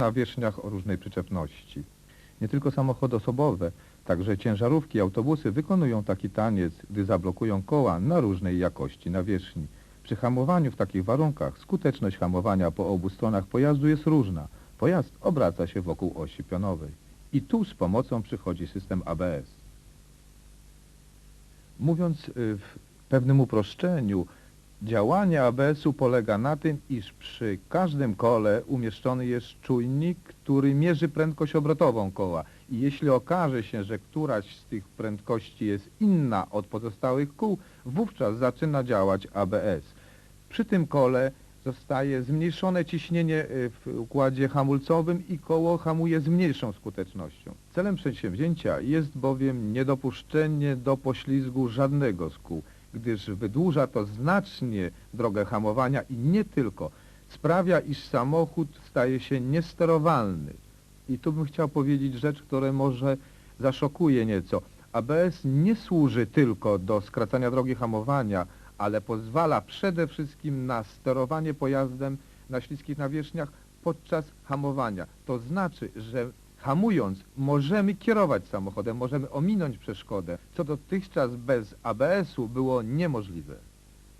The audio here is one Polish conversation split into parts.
nawierzchniach o różnej przyczepności. Nie tylko samochody osobowe, także ciężarówki autobusy wykonują taki taniec, gdy zablokują koła na różnej jakości nawierzchni. Przy hamowaniu w takich warunkach skuteczność hamowania po obu stronach pojazdu jest różna. Pojazd obraca się wokół osi pionowej. I tu z pomocą przychodzi system ABS. Mówiąc y, w pewnym uproszczeniu, działanie ABS-u polega na tym, iż przy każdym kole umieszczony jest czujnik, który mierzy prędkość obrotową koła. I jeśli okaże się, że któraś z tych prędkości jest inna od pozostałych kół, wówczas zaczyna działać ABS. Przy tym kole zostaje zmniejszone ciśnienie y, w układzie hamulcowym i koło hamuje z mniejszą skutecznością. Celem przedsięwzięcia jest bowiem niedopuszczenie do poślizgu żadnego z kół, gdyż wydłuża to znacznie drogę hamowania i nie tylko. Sprawia, iż samochód staje się niesterowalny. I tu bym chciał powiedzieć rzecz, która może zaszokuje nieco. ABS nie służy tylko do skracania drogi hamowania, ale pozwala przede wszystkim na sterowanie pojazdem na śliskich nawierzchniach podczas hamowania. To znaczy, że hamując możemy kierować samochodem, możemy ominąć przeszkodę, co dotychczas bez ABS-u było niemożliwe.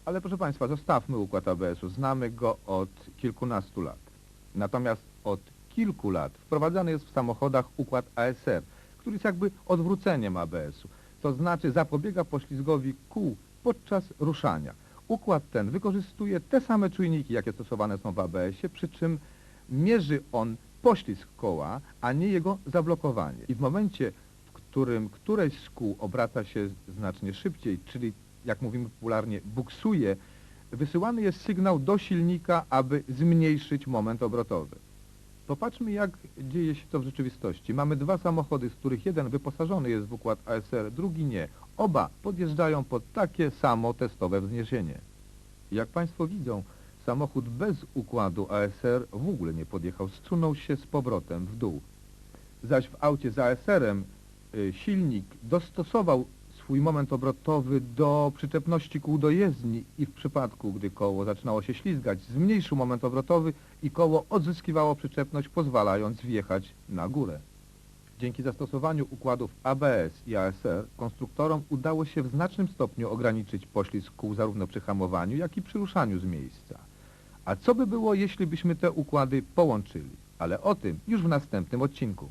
Ale proszę Państwa, zostawmy układ ABS-u, znamy go od kilkunastu lat. Natomiast od kilku lat wprowadzany jest w samochodach układ ASR, który jest jakby odwróceniem ABS-u. To znaczy zapobiega poślizgowi kół podczas ruszania. Układ ten wykorzystuje te same czujniki, jakie stosowane są w ABS-ie, przy czym mierzy on poślizg koła, a nie jego zablokowanie. I w momencie, w którym któreś z kół obraca się znacznie szybciej, czyli jak mówimy popularnie buksuje, wysyłany jest sygnał do silnika, aby zmniejszyć moment obrotowy. Popatrzmy, jak dzieje się to w rzeczywistości. Mamy dwa samochody, z których jeden wyposażony jest w układ ASR, drugi nie. Oba podjeżdżają pod takie samo testowe wzniesienie. Jak Państwo widzą, samochód bez układu ASR w ogóle nie podjechał, zsunął się z powrotem w dół. Zaś w aucie z ASR-em y, silnik dostosował swój moment obrotowy do przyczepności kół do jezdni i w przypadku, gdy koło zaczynało się ślizgać, zmniejszył moment obrotowy i koło odzyskiwało przyczepność, pozwalając wjechać na górę. Dzięki zastosowaniu układów ABS i ASR konstruktorom udało się w znacznym stopniu ograniczyć poślizg kół zarówno przy hamowaniu, jak i przy ruszaniu z miejsca. A co by było, jeśli byśmy te układy połączyli? Ale o tym już w następnym odcinku.